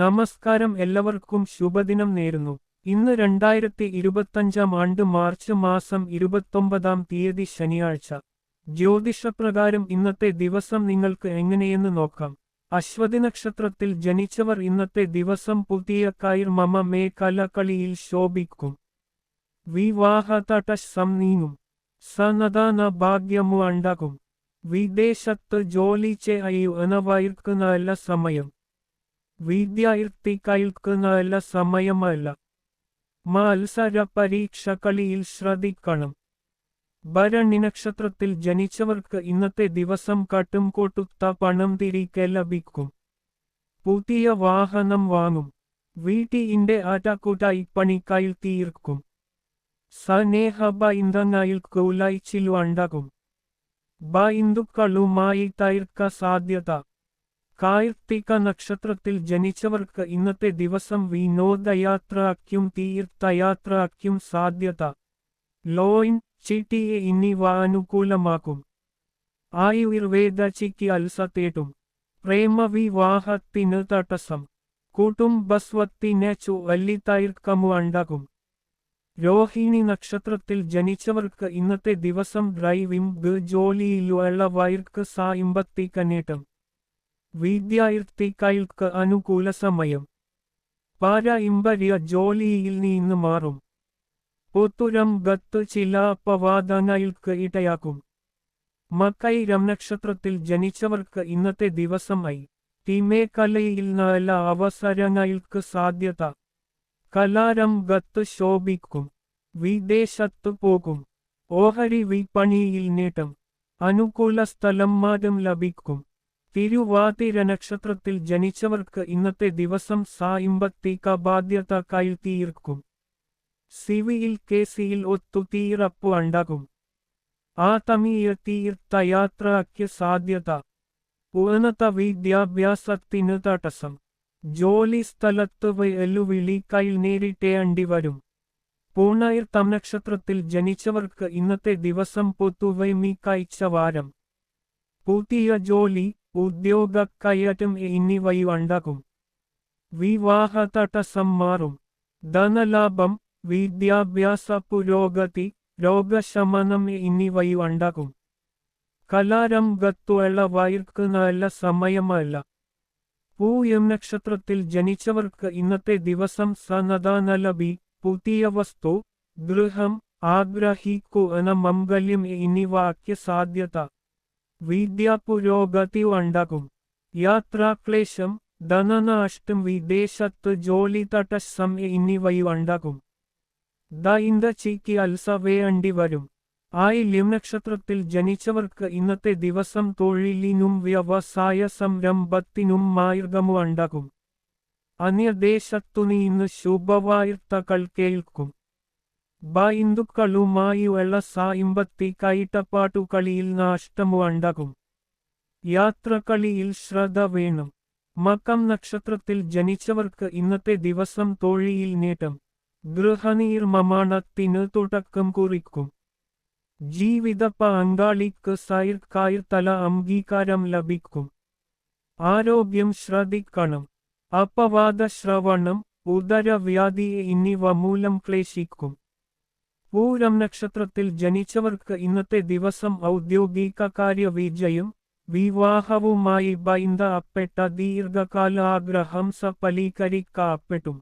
നമസ്കാരം എല്ലാവർക്കും ശുഭദിനം നേരുന്നു. ഇന്ന് രണ്ടായിരത്തി ഇരുപത്തഞ്ചാം ആണ്ട് മാർച്ച് മാസം ഇരുപത്തൊമ്പതാം തീയതി ശനിയാഴ്ച. ജ്യോതിഷപ്രകാരം ഇന്നത്തെ ദിവസം നിങ്ങൾക്ക് എങ്ങനെയെന്ന് നോക്കാം. അശ്വതി നക്ഷത്രത്തിൽ ജനിച്ചവർ ഇന്നത്തെ ദിവസം പുതിയ കായർ മമ മേ കലകളിയിൽ ശോഭിക്കും. വിവാഹതട നീങ്ങും. സനദാന ഭാഗ്യമു ഉണ്ടാകും വിദേശത്ത് ജോലി ചെയ്യുന്നവർക്ക് നല്ല സമയം. വിദ്യാർത്ഥികൾക്ക് നല്ല സമയമല്ല. മത്സര പരീക്ഷകളിൽ ശ്രദ്ധിക്കണം. ഭരണി നക്ഷത്രത്തിൽ ജനിച്ചവർക്ക് ഇന്നത്തെ ദിവസം കട്ടും കൊട്ടുത്ത പണം തിരികെ ലഭിക്കും. പുതിയ വാഹനം വാങ്ങും. വീട്ടിന്റെ അറ്റക്കുട്ടായി പണിക്കായി തീർക്കും. സനേഹ ബൈന്ദനായിൽക്ക് ഉലയിച്ചിലു ഉണ്ടാകും ബൈന്ദുക്കളുമായി തീർക്ക സാധ്യത കാർത്തിക നക്ഷത്രത്തിൽ ജനിച്ചവർക്ക് ഇന്നത്തെ ദിവസം വിനോദയാത്രയ്ക്കും തീർത്ഥയാത്രയ്ക്കും സാധ്യത. ലോയിൻ ചിട്ടിയെ ഇന്നിവ അനുകൂലമാക്കും ആയുർവേദ ചിക്ക് തേട്ടും പ്രേമവിവാഹത്തിന് തടസ്സം. കുടുംബസ്വത്തിനെ ചുവല്ലിത്തൈർക്കമു ഉണ്ടാകും രോഹിണി നക്ഷത്രത്തിൽ ജനിച്ചവർക്ക് ഇന്നത്തെ ദിവസം ഡ്രൈവിംഗ് ജോലിയിലുള്ള വയർക്ക് സാമ്പത്തിക നേട്ടം. വിദ്യാർത്ഥികൾക്ക് അനുകൂല സമയം. പാരമ്പര്യ ജോലിയിൽ നിന്ന് മാറും. പൊത്തുരം ഗത്ത് ചില അപവാദങ്ങൾക്ക് ഇടയാക്കും മക്കൈരം നക്ഷത്രത്തിൽ ജനിച്ചവർക്ക് ഇന്നത്തെ ദിവസമായി തിമേ കലയിൽ നല്ല അവസരങ്ങൾക്ക് സാധ്യത. കലാരംഗത്ത് ശോഭിക്കും. വിദേശത്ത് പോകും. ഓഹരി വിപണിയിൽ നേട്ടം. അനുകൂല സ്ഥലം മാറ്റം ലഭിക്കും. തിരുവാതിര നക്ഷത്രത്തിൽ ജനിച്ചവർക്ക് ഇന്നത്തെ ദിവസം സാമ്പത്തിക ബാധ്യത കയ്യിൽ തീർക്കും. സിവിയിൽ കേസിയിൽ ഒത്തുതീറപ്പ് ഉണ്ടാകും. ആ തമീയ തീർത്ഥയാത്രയ്ക്ക് സാധ്യത. ഉന്നത വിദ്യാഭ്യാസത്തിന് തടസ്സം. ജോലി സ്ഥലത്ത് വെല്ലുവിളി കയ്യിൽ നേരിട്ടേണ്ടി വരും. പൂർണയിർത്തം നക്ഷത്രത്തിൽ ജനിച്ചവർക്ക് ഇന്നത്തെ ദിവസം പൊത്തുവൈമി കഴിച്ച വാരം. പുതിയ ജോലി ഉദ്യോഗ കയറ്റം എന്നിവയും ഉണ്ടാകും. വിവാഹ തടസ്സം മാറും. ധനലാഭം വിദ്യാഭ്യാസ പുരോഗതി രോഗശമനം എന്നിവയുണ്ടാകും കലാരംഗത്തുള്ള വയർക്ക് നല്ല സമയമല്ല. പൂയം നക്ഷത്രത്തിൽ ജനിച്ചവർക്ക് ഇന്നത്തെ ദിവസം സനദാനലബി പുതിയ വസ്തു ഗൃഹം ആഗ്രഹിക്കുന്ന മംഗല്യം എന്നിവയ്ക്ക് സാധ്യത. വിദ്യാപുരോഗതി ഉണ്ടാകും യാത്രാക്ലേശം ധനനാഷ്ടം വിദേശത്ത് ജോലി തടസ്സം എന്നിവയും ഉണ്ടാകും ദൈന്ദ ചികിത്സ വേണ്ടി വരും. ആയില്യം നക്ഷത്രത്തിൽ ജനിച്ചവർക്ക് ഇന്നത്തെ ദിവസം തൊഴിലിനും വ്യവസായ സംരംഭത്തിനും മാർഗമു ഉണ്ടാകും അന്യദേശത്തു നിന്ന് ശുഭവാർത്തകൾ കേൾക്കും. ബൈന്ദുക്കളുമായുള്ള സാമ്പത്തി കൈട്ടപ്പാട്ടുകളിൽ നാഷ്ടമു ഉണ്ടാകും യാത്രകളിയിൽ ശ്രദ്ധ വേണം. മക്കം നക്ഷത്രത്തിൽ ജനിച്ചവർക്ക് ഇന്നത്തെ ദിവസം തൊഴിയിൽ നേട്ടം. ഗൃഹനിർമ്മാണത്തിന് തുടക്കം കുറിക്കും. ജീവിത പങ്കാളിക്ക് കായർ തല അംഗീകാരം ലഭിക്കും. ആരോഗ്യം ശ്രദ്ധിക്കണം. അപവാദ ശ്രവണം ഉദരവ്യാധി എന്നിവ മൂലം ക്ലേശിക്കും. പൂരം നക്ഷത്രത്തിൽ ജനിച്ചവർക്ക് ഇന്നത്തെ ദിവസം ഔദ്യോഗിക കാര്യവിജയം വിവാഹവുമായി ബന്ധപ്പെട്ട ദീർഘകാല ആഗ്രഹം സഫലീകരിക്കപ്പെട്ടും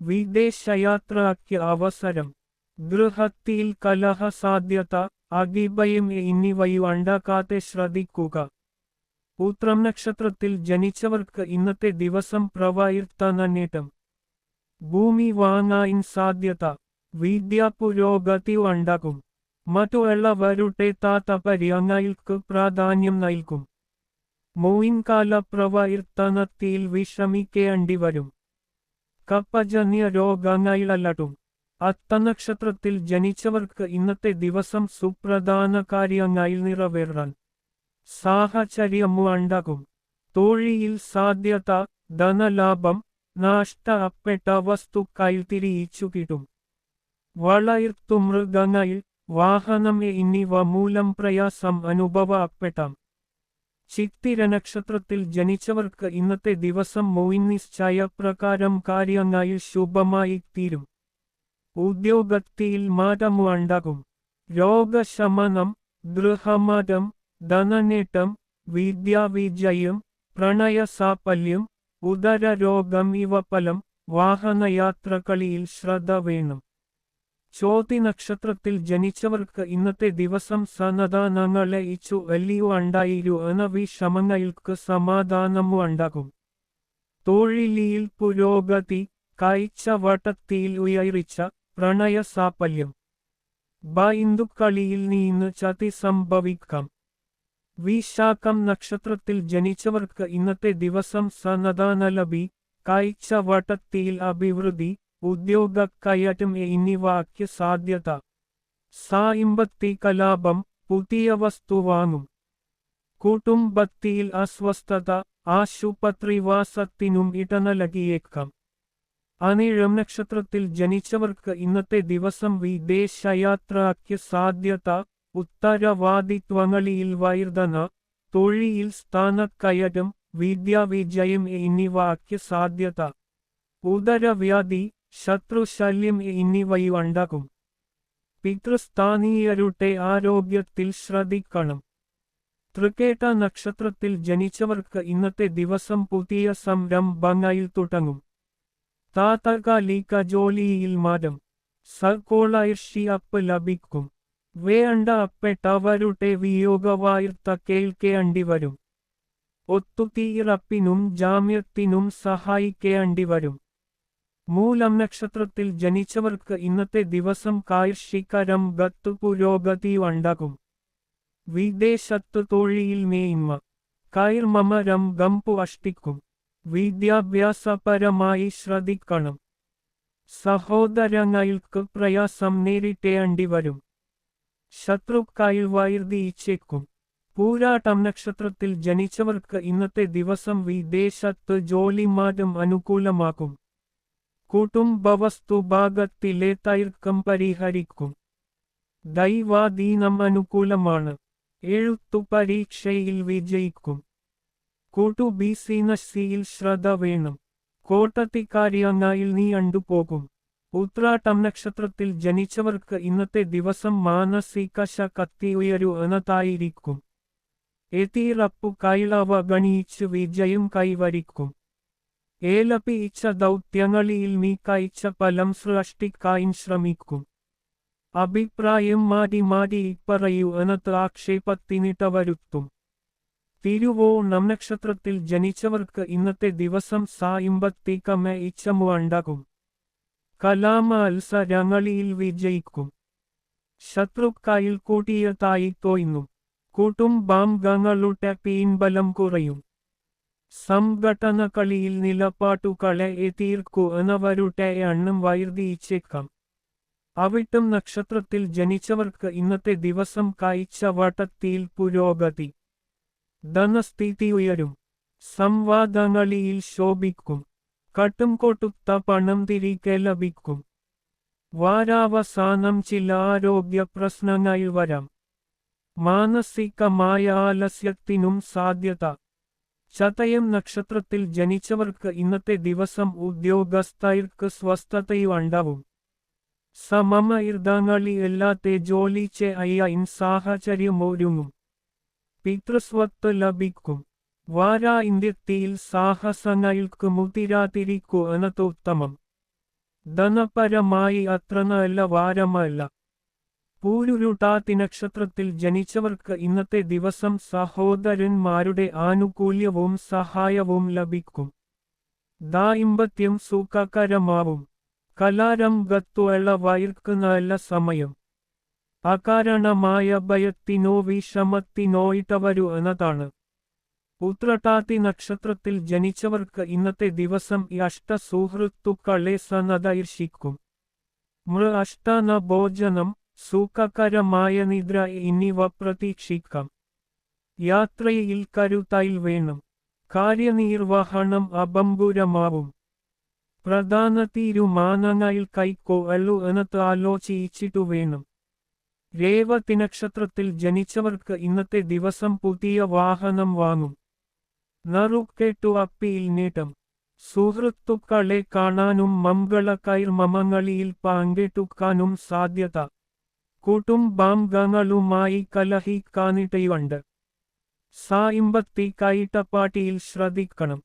വിദേശയാത്രയ്ക്ക് അവസരം. ഗൃഹത്തിൽ കലഹ സാധ്യത അകിഭയം എന്നിവയും ഉണ്ടാക്കാതെ ശ്രദ്ധിക്കുക. ഉത്രം നക്ഷത്രത്തിൽ ജനിച്ചവർക്ക് ഇന്നത്തെ ദിവസം പ്രവർത്തന നേട്ടം ഭൂമി വാങ്ങാൻ സാധ്യത. വിദ്യാപുരോഗതി ഉണ്ടാകും മറ്റുള്ളവരുടെ താതപര്യങ്ങൾക്ക് പ്രാധാന്യം നൽകും. മോയിൻകാല പ്രവർത്തനത്തിൽ വിശ്രമിക്കേണ്ടി വരും കപ്പജന്യ അത്ത അത്തനക്ഷത്രത്തിൽ ജനിച്ചവർക്ക് ഇന്നത്തെ ദിവസം സുപ്രധാന കാര്യങ്ങൾ നിറവേറാൻ സാഹചര്യമു ഉണ്ടാകും തൊഴിയിൽ സാധ്യത ധനലാഭം നഷ്ടപ്പെട്ട വസ്തുക്കൾ തിരിച്ചു കിട്ടും. വളർത്തു മൃഗങ്ങൾ വാഹനം എന്നിവ മൂലം പ്രയാസം അനുഭവപ്പെട്ടാം. ചിത്തിര നക്ഷത്രത്തിൽ ജനിച്ചവർക്ക് ഇന്നത്തെ ദിവസം മോയിനിശ്ചയ പ്രകാരം കാര്യങ്ങൾ ശുഭമായി തീരും. ഉദ്യോഗത്തിയിൽ ഉദ്യോഗത്തിൽ മാറ്റമുണ്ടാകും. രോഗശമനം ഗൃഹമാറ്റം ധനനേട്ടം വിദ്യാവിജയം പ്രണയസാഫല്യം ഉദരരോഗം ഇവ ഫലം വാഹനയാത്രകളിൽ ശ്രദ്ധ വേണം. ചോതി നക്ഷത്രത്തിൽ ജനിച്ചവർക്ക് ഇന്നത്തെ ദിവസം സന്നദ്ധാനങ്ങളെ ഇച്ചു വലിയു ഉണ്ടായിരു എന്ന വിഷമങ്ങൾക്ക് സമാധാനമു ഉണ്ടാകും തൊഴിലിയിൽ പുരോഗതി കാഴ്ചവട്ടത്തിൽ ഉയർച്ച പ്രണയ സാഫല്യം ബൈന്ദുക്കളിയിൽ നിന്ന് ചതി സംഭവിക്കാം. വിശാഖം നക്ഷത്രത്തിൽ ജനിച്ചവർക്ക് ഇന്നത്തെ ദിവസം സന്നദ്ധാനലഭി കാഴ്ചവട്ടത്തിൽ അഭിവൃദ്ധി ഉദ്യോഗ കയറ്റം എന്നിവയ്ക്ക് സാധ്യത സായിമ്പത്തി കലാപം പുതിയ വസ്തു വാങ്ങും. കുടുംബത്തിൽ അസ്വസ്ഥത ആശുപത്രിവാസത്തിനും ഇടനലകിയേക്കാം. അനിഴം നക്ഷത്രത്തിൽ ജനിച്ചവർക്ക് ഇന്നത്തെ ദിവസം വിദേശയാത്രയ്ക്ക് സാധ്യത ഉത്തരവാദിത്വങ്ങളിൽ വൈർദന തൊഴിൽ സ്ഥാനക്കയറ്റം വിദ്യാവിജയം എന്നിവയ്ക്ക് സാധ്യത ഉദരവ്യാധി ശത്രുശല്യം എന്നിവയുണ്ടാകും പിതൃസ്ഥാനീയരുടെ ആരോഗ്യത്തിൽ ശ്രദ്ധിക്കണം. തൃക്കേട്ട നക്ഷത്രത്തിൽ ജനിച്ചവർക്ക് ഇന്നത്തെ ദിവസം പുതിയ സംരംഭങ്ങയിൽ തുടങ്ങും. താതകാലിക ജോലിയിൽ മാറ്റം. സകോളർഷിയപ്പ് ലഭിക്കും. വേണ്ട അപ്പെട്ടവരുടെ വിയോഗവാർത്ത കേൾക്കേണ്ടി വരും. ഒത്തുതീറപ്പിനും ജാമ്യത്തിനും സഹായിക്കേണ്ടി വരും. മൂലം നക്ഷത്രത്തിൽ ജനിച്ചവർക്ക് ഇന്നത്തെ ദിവസം കാർഷികരം ഗത്തു പുരോഗതി ഉണ്ടാകും വിദേശത്ത് തൊഴിൽ മേന്മ. കൈർമമരം ഗംപു അഷ്ടിക്കും. വിദ്യാഭ്യാസപരമായി ശ്രദ്ധിക്കണം. സഹോദരങ്ങൾക്ക് പ്രയാസം നേരിട്ടേണ്ടി വരും. ശത്രുക്കായിൽ വൈർതിയിച്ചേക്കും പൂരാട്ടം നക്ഷത്രത്തിൽ ജനിച്ചവർക്ക് ഇന്നത്തെ ദിവസം വിദേശത്ത് ജോലിമാറ്റം അനുകൂലമാക്കും കുടുംബവസ്തു ഭാഗത്തിലെ തൈർക്കം പരിഹരിക്കും. ദൈവാധീനം അനുകൂലമാണ് എഴുത്തു പരീക്ഷയിൽ വിജയിക്കും. കൂട്ടു ബിസിനസ്സിൽ ശ്രദ്ധ വേണം. കോട്ടത്തിക്കാരിയങ്ങായിൽ നീ അണ്ടുപോകും ഉത്രാട്ടം നക്ഷത്രത്തിൽ ജനിച്ചവർക്ക് ഇന്നത്തെ ദിവസം മാനസികശ കത്തി ഉയരു എന്നതായിരിക്കും. എതിറപ്പു കൈളവ ഗണിച്ച് വിജയം കൈവരിക്കും. ഏലപിച്ച ദൗത്യങ്ങളിൽ നീക്കയച്ച ഫലം സൃഷ്ടിക്കാൻ ശ്രമിക്കും. അഭിപ്രായം മാറ്റി മാറ്റി ഇപ്പറയൂ എന്നത് ആക്ഷേപത്തിനിട്ട വരുത്തും. തിരുവോണം നക്ഷത്രത്തിൽ ജനിച്ചവർക്ക് ഇന്നത്തെ ദിവസം സായിമ്പത്തിക്കമ ഇച്ഛമു ഉണ്ടാകും കലാമത്സരങ്ങളിൽ വിജയിക്കും. ശത്രുക്കായിൽ കൂട്ടിയതായി തോന്നുന്നു കുടുംബാംഗങ്ങളുടെ പിൻബലം കുറയും. സംഘടനകളിൽ നിലപാട്ടുകളെ എതിർക്കു എന്നവരുടെ എണ്ണം വൈർതിയിച്ചേക്കാം അവിട്ടം നക്ഷത്രത്തിൽ ജനിച്ചവർക്ക് ഇന്നത്തെ ദിവസം കായ്ച്ച വട്ടത്തിൽ പുരോഗതി. ധനസ്ഥിതി ഉയരും. സംവാദങ്ങളിൽ ശോഭിക്കും. കട്ടും കൊട്ടുത്ത പണം തിരികെ ലഭിക്കും. വാരാവസാനം ചില ആരോഗ്യ പ്രശ്നങ്ങൾ വരാം. മാനസികമായ ആലസ്യത്തിനും സാധ്യത. ചതയം നക്ഷത്രത്തിൽ ജനിച്ചവർക്ക് ഇന്നത്തെ ദിവസം ഉദ്യോഗസ്ഥർക്ക് സ്വസ്ഥതയും ഉണ്ടാവും സമമ ഇർദാങ്ങളി എല്ലാത്തെ ജോലി അയ്യ സാഹചര്യമൊരുങ്ങും പിതൃസ്വത്ത് ലഭിക്കും. വാരാ ഇന്ത്യത്തിൽ സാഹസങ്ങൾക്ക് മുതിരാതിരിക്കു എന്നത് ഉത്തമം. ധനപരമായി അത്ര നല്ല വാരമല്ല. പൂരുരുട്ടാത്തി നക്ഷത്രത്തിൽ ജനിച്ചവർക്ക് ഇന്നത്തെ ദിവസം സഹോദരന്മാരുടെ ആനുകൂല്യവും സഹായവും ലഭിക്കും. ദായിമ്പത്യം സുഖകരമാവും. കലാരംഗത്തുള്ള വയർക്ക് നല്ല സമയം. അകാരണമായ ഭയത്തിനോ വിഷമത്തിനോ ഇട്ടവരു എന്നതാണ്. ഉത്രട്ടാത്തി നക്ഷത്രത്തിൽ ജനിച്ചവർക്ക് ഇന്നത്തെ ദിവസം ഈ അഷ്ട സുഹൃത്തുക്കളെ സന്നദ്ധീർഷിക്കും മൃ അഷ്ടാന ഭോജനം സുഖകരമായ നിദ്ര എന്നിവ പ്രതീക്ഷിക്കാം. യാത്രയിൽ കരുത്തായി വേണം. കാര്യനിർവഹണം അപമ്പുരമാവും പ്രധാന തീരുമാനങ്ങൾ എന്നത് ആലോചിച്ചിട്ടു വേണം. രേവതി നക്ഷത്രത്തിൽ ജനിച്ചവർക്ക് ഇന്നത്തെ ദിവസം പുതിയ വാഹനം വാങ്ങും. നറുക്കെട്ടു അപ്പിയിൽ നേട്ടം. സുഹൃത്തുക്കളെ കാണാനും മംഗള കൈർമമങ്ങളിയിൽ പങ്കെടുക്കാനും സാധ്യത. കുടുംബാംഗങ്ങളുമായി കലഹിക്കാനിടയുണ്ട്. സായിമ്പത്തി കൈട്ടപ്പാട്ടിയിൽ ശ്രദ്ധിക്കണം.